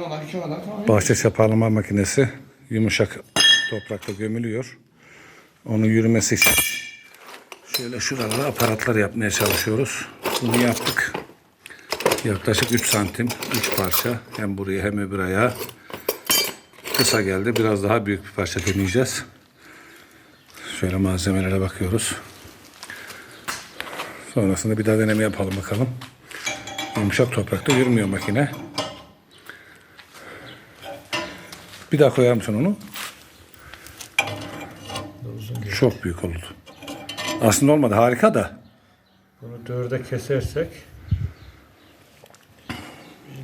Oradan, iki oradan tamam. Bahçe çapalama makinesi yumuşak toprakta gömülüyor. Onun yürümesi için şöyle şuralara aparatlar yapmaya çalışıyoruz. Bunu yaptık. Yaklaşık 3 santim, 3 parça. Hem buraya hem öbür ayağa. Kısa geldi. Biraz daha büyük bir parça deneyeceğiz. Şöyle malzemelere bakıyoruz. Sonrasında bir daha deneme yapalım bakalım. Yumuşak toprakta yürümüyor makine. Bir daha koyar mısın onu? Çok büyük oldu. Aslında olmadı. Harika da. Bunu dörde kesersek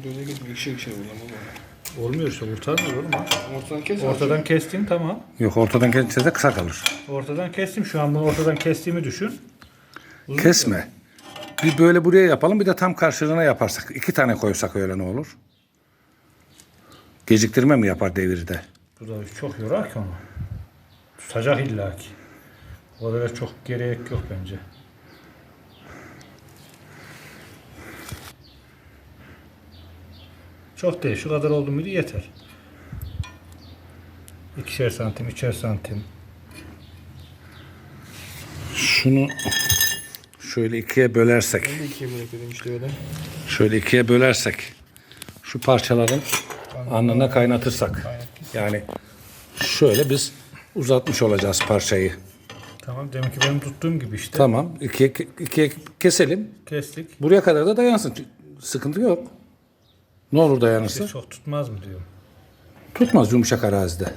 Döne gitme, ikişer ikişer vur lan baba. olmuyor işte kurtarmıyor oğlum. Ortadan kes. Ortadan kestim tamam. Yok ortadan kendisi de kısa kalır. Ortadan kestim şu an bunu ortadan kestiğimi düşün. Kesme. Bir böyle buraya yapalım bir de tam karşılığına yaparsak. iki tane koysak öyle ne olur? Geciktirme mi yapar devirde? Bu da çok yorar ki onu. Tutacak illa ki. O kadar çok gerek yok bence. Çok değil. Şu kadar oldu muydu yeter. İkişer santim, üçer santim. Şunu şöyle ikiye bölersek. Ben de ikiye bırakıyordum işte öyle. Şöyle ikiye bölersek. Şu parçaların alnına kaynatırsak. Yani şöyle biz uzatmış olacağız parçayı. Tamam demek ki benim tuttuğum gibi işte. Tamam. ikiye, ikiye keselim. Kestik. Buraya kadar da dayansın. Sıkıntı yok. Ne olur dayanırsa. İşte çok tutmaz mı diyorum. Tutmaz yumuşak arazide.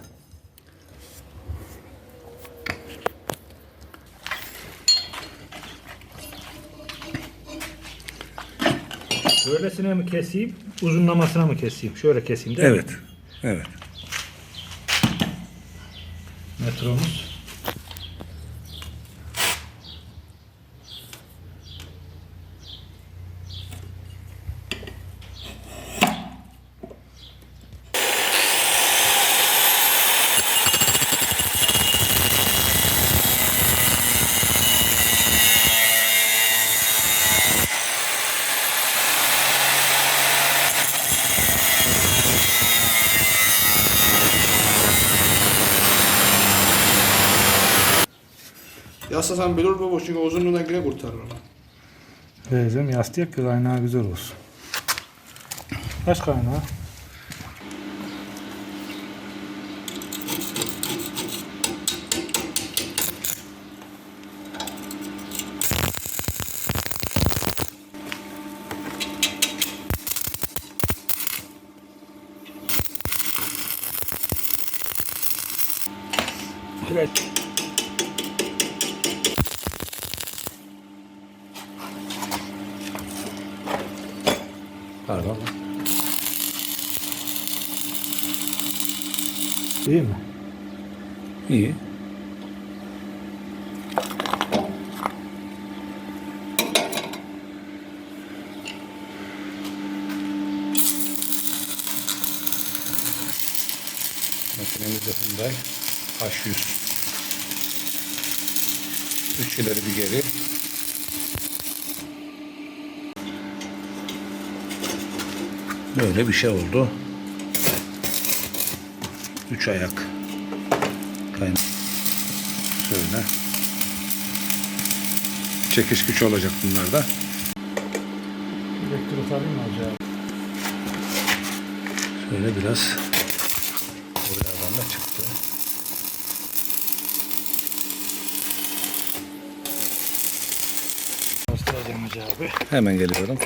Böylesine mi keseyim, uzunlamasına mı keseyim? Şöyle keseyim değil mi? Evet. Evet. Metromuz. Yaslasan olur baba çünkü uzunluğundan yine kurtarır onu. Vereceğim yastık ki kaynağı güzel olsun. Kaç kaynağı? Evet. Pardon. İyi mi? İyi. Makinemiz de Hyundai H100. Üç ileri bir geri. Böyle bir şey oldu. Üç ayak. Kayın. Şöyle. Çekiş güç olacak bunlarda. Elektrik alayım mı acaba? Şöyle biraz boylardan da çıktı. Bastıracağım acaba. Hemen geliyorum.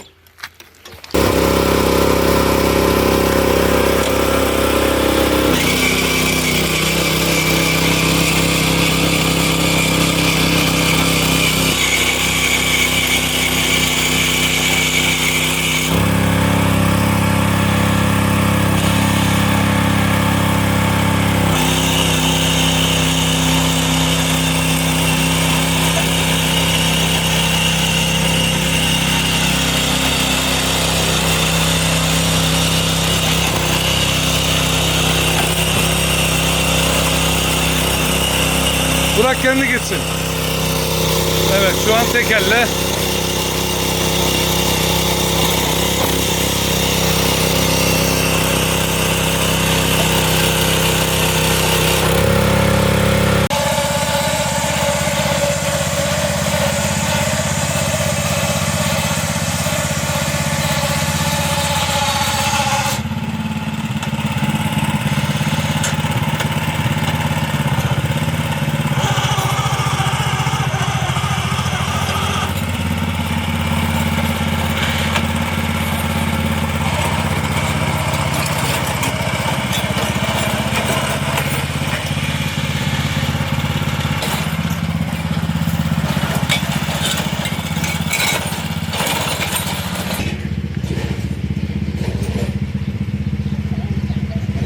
Bırak kendi gitsin. Evet şu an tek elle